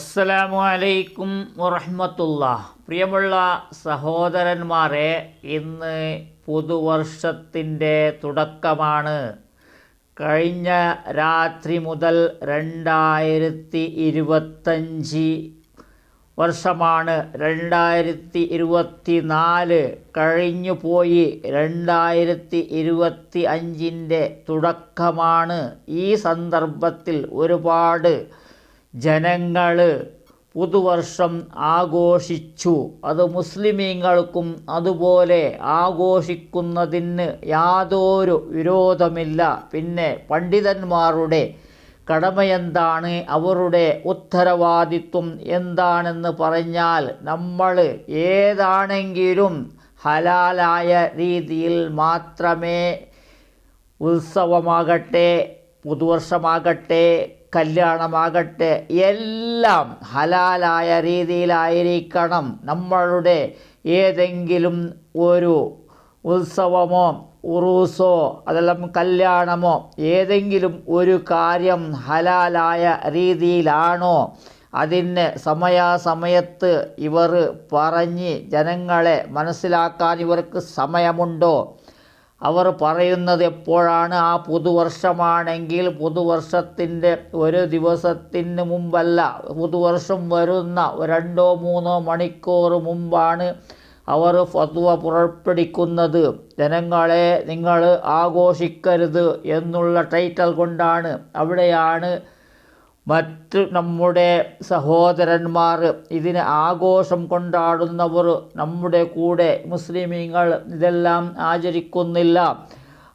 അസ്സലാമു അലൈക്കും വറഹമത്തുള്ള പ്രിയമുള്ള സഹോദരന്മാരെ ഇന്ന് പുതുവർഷത്തിന്റെ തുടക്കമാണ്. കഴിഞ്ഞ രാത്രി മുതൽ രണ്ടായിരത്തി ഇരുപത്തഞ്ച് വർഷമാണ് രണ്ടായിരത്തി ഇരുപത്തി നാല് കഴിഞ്ഞു പോയി രണ്ടായിരത്തി ഇരുപത്തി അഞ്ചിന്റെ തുടക്കമാണ്. ഈ സന്ദർഭത്തിൽ ഒരുപാട് ജനങ്ങൾ പുതുവർഷം ആഘോഷിച്ചു. അത് മുസ്ലിമീങ്ങൾക്കും അതുപോലെ ആഘോഷിക്കുന്നതിന് യാതൊരു വിരോധമില്ല. പിന്നെ പണ്ഡിതന്മാരുടെ കടമയെന്താണ്? അവരുടെ ഉത്തരവാദിത്വം എന്താണെന്ന് പറഞ്ഞാൽ നമ്മൾ ഏതാണെങ്കിലും ഹലാലായ രീതിയിൽ മാത്രമേ ഉത്സവമാകട്ടെ പുതുവർഷമാകട്ടെ കല്യാണമാകട്ടെ. എല്ലാം ഹലാലായ രീതിയിലായിരിക്കണം നമ്മളുടെ ഏതെങ്കിലും ഒരു ഉത്സവമോ ഉറൂസോ അതെല്ലാം കല്യാണമോ ഏതെങ്കിലും ഒരു കാര്യം ഹലാലായ രീതിയിലാണോ അതിന് സമയാസമയത്ത് ഇവർ പറഞ്ഞ് ജനങ്ങളെ മനസ്സിലാക്കാൻ ഇവർക്ക് സമയമുണ്ടോ അവർ പറയുന്നത് എപ്പോഴാണ്? ആ പുതുവർഷമാണെങ്കിൽ പുതുവർഷത്തിന്റെ ഒരു ദിവസത്തിന് മുമ്പല്ല. പുതുവർഷം വരുന്ന രണ്ടോ മൂന്നോ മണിക്കൂർ മുമ്പാണ് അവർ ഫത്വ പുറപ്പെടുവിക്കുന്നത്. ജനങ്ങളെ നിങ്ങൾ ആഘോഷിക്കരുത് എന്നുള്ള ടൈറ്റൽ കൊണ്ടാണ്. അവിടെയാണ് മറ്റ് നമ്മുടെ സഹോദരന്മാർ ഇതിന് ആഘോഷം കൊണ്ടാടുന്നവർ നമ്മുടെ കൂടെ മുസ്ലിമീങ്ങൾ ഇതെല്ലാം ആചരിക്കുന്നില്ല.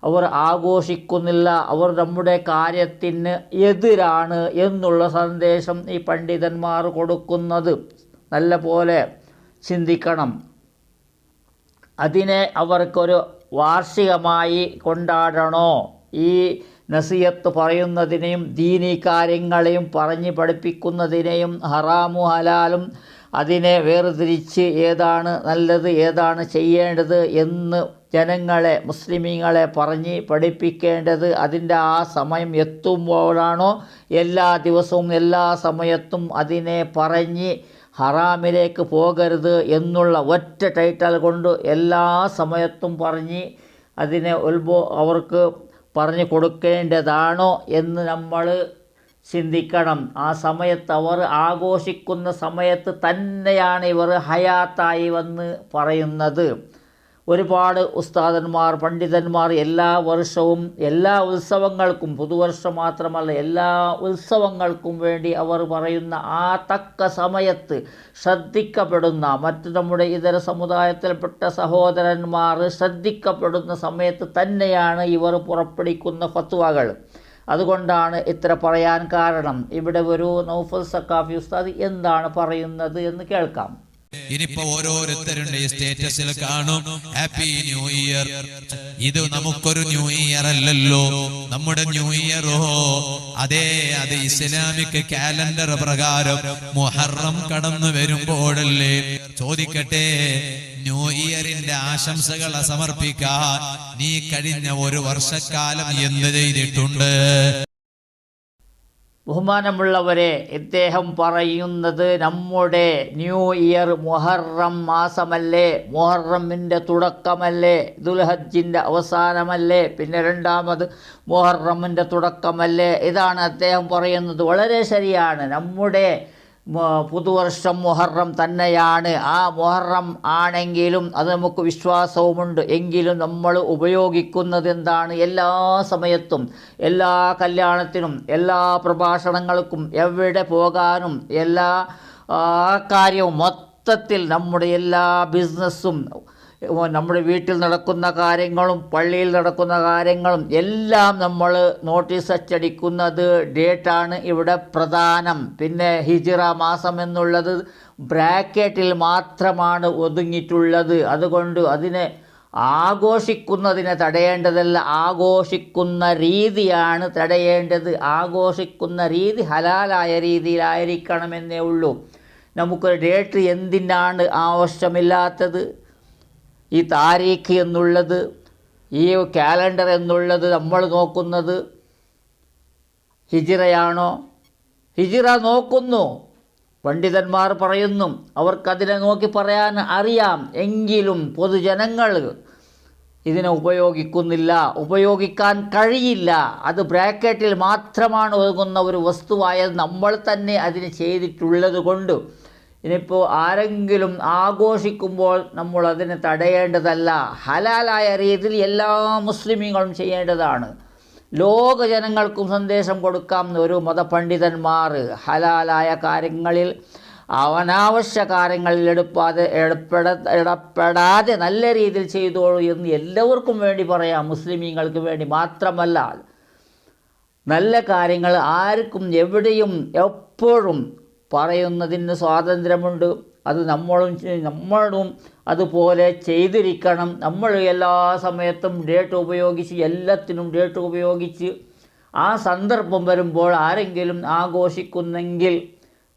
അവർ ആഘോഷിക്കുന്നില്ല. അവർ നമ്മുടെ കാര്യത്തിന് എതിരാണ് എന്നുള്ള സന്ദേശം ഈ പണ്ഡിതന്മാർ കൊടുക്കുന്നത്. നല്ല പോലെ ചിന്തിക്കണം. അതിനെ അവർക്കൊരു വാർഷികമായി കൊണ്ടാടണോ? ഈ നസിയത്ത് പറയുന്നതിനെയും ദീനി കാര്യങ്ങളെയും പറഞ്ഞ് പഠിപ്പിക്കുന്നതിനെയും ഹറാമു ഹലാലും അതിനെ വേർതിരിച്ച് ഏതാണ് നല്ലത് ഏതാണ് ചെയ്യേണ്ടത് എന്ന് ജനങ്ങളെ മുസ്ലിമീങ്ങളെ പറഞ്ഞ് പഠിപ്പിക്കേണ്ടത് അതിന്റെ ആ സമയം എത്തുമ്പോഴാണോ എല്ലാ ദിവസവും എല്ലാ സമയത്തും അതിനെ പറഞ്ഞ് ഹറാമിലേക്ക് പോകരുത് എന്നുള്ള ഒറ്റ ടൈറ്റൽ കൊണ്ട് എല്ലാ സമയത്തും പറഞ്ഞ് അതിനെ ഉത്ബോ അവർക്ക് പറഞ്ഞു കൊടുക്കേണ്ടതാണോ എന്ന് നമ്മൾ ചിന്തിക്കണം. ആ സമയത്ത് അവർ ആഘോഷിക്കുന്ന സമയത്ത് തന്നെയാണ് ഇവർ ഹയാത്തായി വന്ന് പറയുന്നത്. ഒരുപാട് ഉസ്താദന്മാർ പണ്ഡിതന്മാർ എല്ലാ വർഷവും എല്ലാ ഉത്സവങ്ങൾക്കും പുതുവർഷം മാത്രമല്ല എല്ലാ ഉത്സവങ്ങൾക്കും വേണ്ടി അവർ പറയുന്ന ആ തക്ക സമയത്ത് ശ്രദ്ധിക്കപ്പെടുന്ന മറ്റ് നമ്മുടെ ഇതര സമുദായത്തിൽപ്പെട്ട സഹോദരന്മാർ ശ്രദ്ധിക്കപ്പെടുന്ന സമയത്ത് തന്നെയാണ് ഇവർ പുറപ്പെടുവിക്കുന്ന ഫത്വകൾ. അതുകൊണ്ടാണ് ഇത്ര പറയാൻ കാരണം. ഇവിടെ ഒരു നൗഫൽ സക്കാഫി ഉസ്താദ് എന്താണ് പറയുന്നത് എന്ന് കേൾക്കാം. ഇനിയിപ്പോ ഓരോരുത്തരുടെ സ്റ്റേറ്റസിൽ കാണും. ഹാപ്പി ന്യൂ ഇയർ ഇത് നമുക്കൊരു ന്യൂ ഇയർ അല്ലല്ലോ. നമ്മുടെ ന്യൂ ഇയറോ അതെ അത് ഇസ്ലാമിക് കാലണ്ടർ പ്രകാരം മുഹറം കടന്നു വരുമ്പോഴല്ലേ. ചോദിക്കട്ടെ ന്യൂ ഇയറിന്റെ ആശംസകൾ സമർപ്പിക്കാൻ നീ കഴിഞ്ഞ ഒരു വർഷക്കാലം എന്ത് ചെയ്തിട്ടുണ്ട്? ബഹുമാനമുള്ളവരെ ഇദ്ദേഹം പറയുന്നത് നമ്മുടെ ന്യൂ ഇയർ മുഹറം മാസമല്ലേ? മുഹറമിന്റെ തുടക്കമല്ലേ? ദുൽഹജ്ജിന്റെ അവസാനമല്ലേ? പിന്നെ രണ്ടാമത് മുഹറമിന്റെ തുടക്കമല്ലേ? ഇതാണ് അദ്ദേഹം പറയുന്നത്. വളരെ ശരിയാണ്. നമ്മുടെ പുതുവർഷം മുഹറം തന്നെയാണ്. ആ മുഹറം ആണെങ്കിലും അത് നമുക്ക് വിശ്വാസവുമുണ്ട്. എങ്കിലും നമ്മൾ ഉപയോഗിക്കുന്നത് എന്താണ്? എല്ലാ സമയത്തും എല്ലാ കല്യാണത്തിനും എല്ലാ പ്രഭാഷണങ്ങൾക്കും എവിടെ പോകാനും എല്ലാ കാര്യവും മൊത്തത്തിൽ നമ്മുടെ എല്ലാ ബിസിനസ്സും നമ്മുടെ വീട്ടിൽ നടക്കുന്ന കാര്യങ്ങളും പള്ളിയിൽ നടക്കുന്ന കാര്യങ്ങളും എല്ലാം നമ്മൾ നോട്ടീസ് അച്ചടിക്കുന്നത് ഡേറ്റാണ് ഇവിടെ പ്രധാനം. പിന്നെ ഹിജിറ മാസം എന്നുള്ളത് ബ്രാക്കറ്റിൽ മാത്രമാണ് ഒതുങ്ങിയിട്ടുള്ളത്. അതുകൊണ്ട് അതിനെ ആഘോഷിക്കുന്നതിനെ തടയേണ്ടതല്ല ആഘോഷിക്കുന്ന രീതിയാണ് തടയേണ്ടത്. ആഘോഷിക്കുന്ന രീതി ഹലാലായ രീതിയിലായിരിക്കണമെന്നേ ഉള്ളൂ. നമുക്കൊരു ഡേറ്റ് എന്തിനാണ് ആവശ്യമില്ലാത്തത്? ഈ താരീഖ് എന്നുള്ളത് ഈ കാലണ്ടർ എന്നുള്ളത് നമ്മൾ നോക്കുന്നത് ഹിജിറയാണോ? ഹിജിറ നോക്കുന്നു. പണ്ഡിതന്മാർ പറയുന്നു അവർക്കതിനെ നോക്കി പറയാൻ അറിയാം. എങ്കിലും പൊതുജനങ്ങൾ ഇതിനെ ഉപയോഗിക്കുന്നില്ല ഉപയോഗിക്കാൻ കഴിയില്ല. അത് ബ്രാക്കറ്റിൽ മാത്രമാണ് ഒതുങ്ങുന്ന ഒരു വസ്തുവായത് നമ്മൾ തന്നെ അതിന് ചെയ്തിട്ടുള്ളത് കൊണ്ട് ഇനിയിപ്പോൾ ആരെങ്കിലും ആഘോഷിക്കുമ്പോൾ നമ്മൾ അതിനെ തടയേണ്ടതല്ല. ഹലാലായ രീതിയിൽ എല്ലാ മുസ്ലിമീങ്ങളും ചെയ്യേണ്ടതാണ്. ലോക ജനങ്ങൾക്കും സന്ദേശം കൊടുക്കാം ഒരു മതപണ്ഡിതന്മാർ ഹലാലായ കാര്യങ്ങളിൽ അവനാവശ്യ കാര്യങ്ങളിൽ എടുപ്പാതെ ഇടപെട ഇടപെടാതെ നല്ല രീതിയിൽ ചെയ്തോളൂ എന്ന് എല്ലാവർക്കും വേണ്ടി പറയാം. മുസ്ലിമീങ്ങൾക്ക് വേണ്ടി മാത്രമല്ല. നല്ല കാര്യങ്ങൾ ആർക്കും എവിടെയും എപ്പോഴും പറയുന്നതിന് സ്വാതന്ത്ര്യമുണ്ട്. അത് നമ്മളും നമ്മളും അതുപോലെ ചെയ്തിരിക്കണം. നമ്മൾ എല്ലാ സമയത്തും ഡേറ്റ് ഉപയോഗിച്ച് എല്ലാത്തിനും ഡേറ്റ് ഉപയോഗിച്ച് ആ സന്ദർഭം വരുമ്പോൾ ആരെങ്കിലും ആഘോഷിക്കുന്നെങ്കിൽ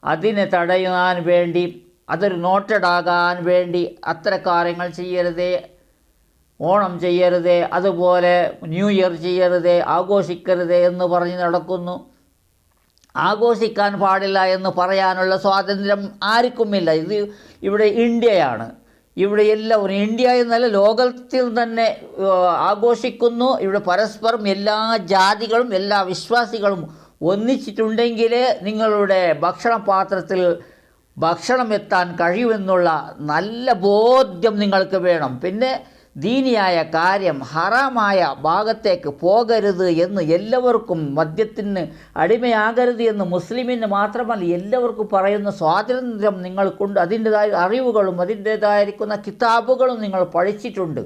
അതിനെ തടയാൻ വേണ്ടി അതൊരു നോട്ടഡാകാൻ വേണ്ടി അത്ര കാര്യങ്ങൾ ചെയ്യരുതേ ഓണം ചെയ്യരുതേ അതുപോലെ ന്യൂ ഇയർ ചെയ്യരുതേ ആഘോഷിക്കരുതേ എന്ന് പറഞ്ഞ് നടക്കുന്നു. ആഘോഷിക്കാൻ പാടില്ല എന്ന് പറയാനുള്ള സ്വാതന്ത്ര്യം ആർക്കുമില്ല. ഇത് ഇവിടെ ഇന്ത്യയാണ്. ഇവിടെ എല്ലാവരും ഇന്ത്യ എന്നല്ല ലോകത്തിൽ തന്നെ ആഘോഷിക്കുന്നു. ഇവിടെ പരസ്പരം എല്ലാ ജാതികളും എല്ലാ വിശ്വാസികളും ഒന്നിച്ചിട്ടുണ്ടെങ്കിൽ നിങ്ങളുടെ ഭക്ഷണപാത്രത്തിൽ ഭക്ഷണം എത്താൻ കഴിയുമെന്നുള്ള നല്ല ബോധ്യം നിങ്ങൾക്ക് വേണം. പിന്നെ ദീനിയായ കാര്യം ഹറാമായ ഭാഗത്തേക്ക് പോകരുത് എന്ന് എല്ലാവർക്കും മദ്യത്തിന് അടിമയാകരുത് എന്ന് മുസ്ലിമിന് മാത്രമല്ല എല്ലാവർക്കും പറയുന്ന സ്വാതന്ത്ര്യം നിങ്ങൾക്കുണ്ട്. അതിന്റെതായ അറിവുകളും അതിന്റേതായിരിക്കുന്ന കിതാബുകളും നിങ്ങൾ പഠിച്ചിട്ടുണ്ട്.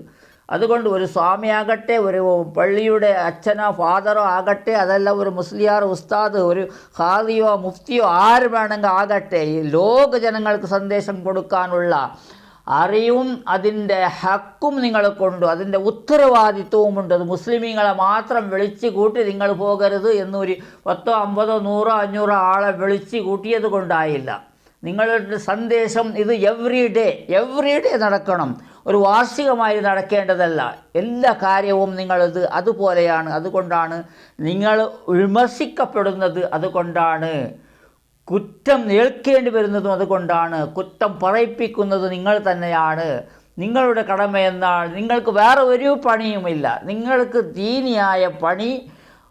അതുകൊണ്ട് ഒരു സ്വാമിയാകട്ടെ ഒരു പള്ളിയുടെ അച്ഛനോ ഫാദറോ ആകട്ടെ അതല്ല ഒരു മുസ്ലിയാർ ഉസ്താദ് ഒരു ഹാദിയോ മുഫ്തിയോ ആര് വേണമെങ്കിൽ ആകട്ടെ ഈ ലോക ജനങ്ങൾക്ക് സന്ദേശം കൊടുക്കാനുള്ള അറിവും അതിന്റെ ഹക്കും നിങ്ങൾക്കുണ്ട് അതിന്റെ ഉത്തരവാദിത്വവുമുണ്ട് അത് മുസ്ലിമീങ്ങളെ മാത്രം വിളിച്ചു കൂട്ടി നിങ്ങൾ പോകരുത് എന്നൊരു പത്തോ അമ്പതോ നൂറോ അഞ്ഞൂറോ ആളെ വിളിച്ചു കൂട്ടിയത് കൊണ്ടായില്ല. നിങ്ങളുടെ സന്ദേശം ഇത് എവ്രി ഡേ എവ്രി ഡേ നടക്കണം. ഒരു വാർഷികമായി നടക്കേണ്ടതല്ല. എല്ലാ കാര്യവും നിങ്ങളിത് അതുപോലെയാണ് അതുകൊണ്ടാണ് നിങ്ങൾ വിമർശിക്കപ്പെടുന്നത് അതുകൊണ്ടാണ്. കുറ്റം നേൽക്കേണ്ടി വരുന്നതും അതുകൊണ്ടാണ് കുറ്റം പറയിപ്പിക്കുന്നത് നിങ്ങൾ തന്നെയാണ്. നിങ്ങളുടെ കടമ എന്നാൽ നിങ്ങൾക്ക് വേറെ ഒരു പണിയുമില്ല. നിങ്ങൾക്ക് ദീനിയായ പണി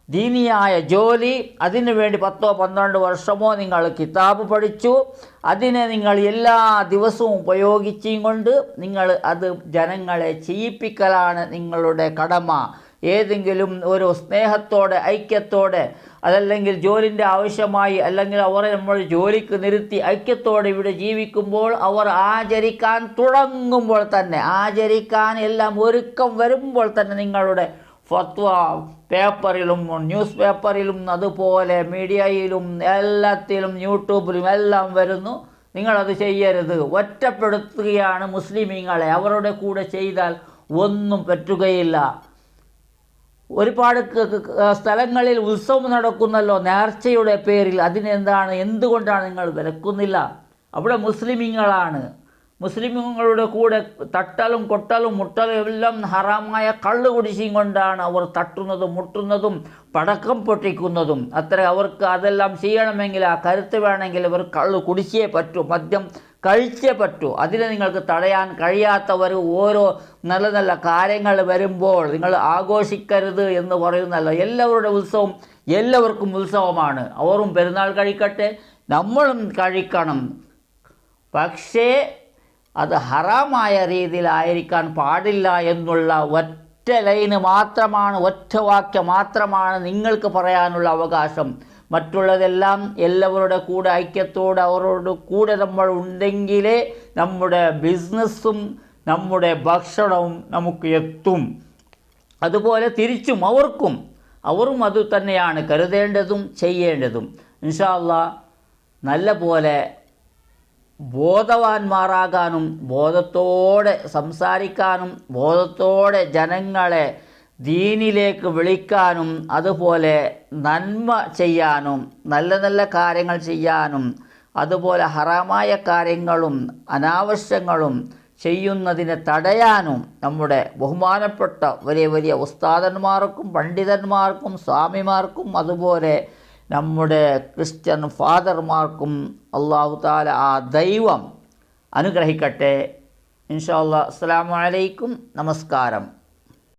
ദീനിയായ ജോലി അതിനു വേണ്ടി പത്തോ പന്ത്രണ്ട് വർഷമോ നിങ്ങൾ കിതാബ് പഠിച്ചു. അതിനെ നിങ്ങൾ എല്ലാ ദിവസവും ഉപയോഗിച്ചും കൊണ്ട് നിങ്ങൾ അത് ജനങ്ങളെ ചെയ്യിപ്പിക്കലാണ് നിങ്ങളുടെ കടമ. ഏതെങ്കിലും ഒരു സ്നേഹത്തോടെ ഐക്യത്തോടെ അതല്ലെങ്കിൽ ജോലിന്റെ ആവശ്യമായി അല്ലെങ്കിൽ അവരെ നമ്മൾ ജോലിക്ക് നിർത്തി ഐക്യത്തോടെ ഇവിടെ ജീവിക്കുമ്പോൾ അവർ ആചരിക്കാൻ തുടങ്ങുമ്പോൾ തന്നെ ആചരിക്കാൻ എല്ലാം ഒരുക്കം വരുമ്പോൾ തന്നെ നിങ്ങളുടെ ഫത്വ പേപ്പറിലും ന്യൂസ് പേപ്പറിലും അതുപോലെ മീഡിയയിലും എല്ലാത്തിലും യൂട്യൂബിലും എല്ലാം വരുന്നു. നിങ്ങളത് ചെയ്യരുത്. ഒറ്റപ്പെടുത്തുകയാണ് മുസ്ലിമീങ്ങളെ. അവരുടെ കൂടെ ചെയ്താൽ ഒന്നും പറ്റുകയില്ല. ഒരുപാട് സ്ഥലങ്ങളിൽ ഉത്സവം നടക്കുന്നല്ലോ നേർച്ചയുടെ പേരിൽ. അതിനെന്താണ്? എന്തുകൊണ്ടാണ് നിങ്ങൾ വിലക്കുന്നില്ല? അവിടെ മുസ്ലിമിങ്ങളാണ്. മുസ്ലിമുകളുടെ കൂടെ തട്ടലും കൊട്ടലും മുട്ടലും എല്ലാം ഹറാമായ കള്ള് കുടിശ്ശിയും കൊണ്ടാണ് അവർ തട്ടുന്നതും മുട്ടുന്നതും പടക്കം പൊട്ടിക്കുന്നതും. അത്ര അവർക്ക് അതെല്ലാം ചെയ്യണമെങ്കിൽ ആ കരുത്ത് വേണമെങ്കിൽ അവർ കള്ള് കുടിശിയേ പറ്റൂ. മദ്യം കഴിച്ചേ പറ്റൂ അതിനെ നിങ്ങൾക്ക് തടയാൻ കഴിയാത്തവർ ഓരോ നല്ല നല്ല കാര്യങ്ങൾ വരുമ്പോൾ നിങ്ങൾ ആഘോഷിക്കരുത് എന്ന് പറയുന്നല്ല എല്ലാവരുടെ ഉത്സവം എല്ലാവർക്കും ഉത്സവമാണ്. അവരും പെരുന്നാൾ കഴിക്കട്ടെ നമ്മളും കഴിക്കണം. പക്ഷേ അത് ഹറാമായ രീതിയിലായിരിക്കാൻ പാടില്ല എന്നുള്ള ഒറ്റ ലൈന് മാത്രമാണ് ഒറ്റ വാക്യം മാത്രമാണ് നിങ്ങൾക്ക് പറയാനുള്ള അവകാശം. മറ്റുള്ളതെല്ലാം എല്ലാവരുടെ കൂടെ ഐക്യത്തോടെ അവരോട് കൂടെ നമ്മൾ ഉണ്ടെങ്കിലേ നമ്മുടെ ബിസിനസ്സും നമ്മുടെ ഭക്ഷണവും നമുക്ക് എത്തും. അതുപോലെ തിരിച്ചും അവർക്കും. അവരും അത് തന്നെയാണ് കരുതേണ്ടതും ചെയ്യേണ്ടതും. ഇൻഷാല്ല നല്ല പോലെ ബോധവാന്മാരാകാനും ബോധത്തോടെ സംസാരിക്കാനും ബോധത്തോടെ ജനങ്ങളെ ദീനിലേക്ക് വിളിക്കാനും അതുപോലെ നന്മ ചെയ്യാനും നല്ല നല്ല കാര്യങ്ങൾ ചെയ്യാനും അതുപോലെ ഹറാമായ കാര്യങ്ങളും അനാവശ്യങ്ങളും ചെയ്യുന്നതിനെ തടയാനും നമ്മുടെ ബഹുമാനപ്പെട്ട വലിയ വലിയ ഉസ്താദന്മാർക്കും പണ്ഡിതന്മാർക്കും സ്വാമിമാർക്കും അതുപോലെ നമ്മുടെ ക്രിസ്ത്യൻ ഫാദർമാർക്കും അള്ളാഹു താല ആ ദൈവം അനുഗ്രഹിക്കട്ടെ. ഇൻഷാ അല്ലാ അസ്സാം വലൈക്കും നമസ്കാരം.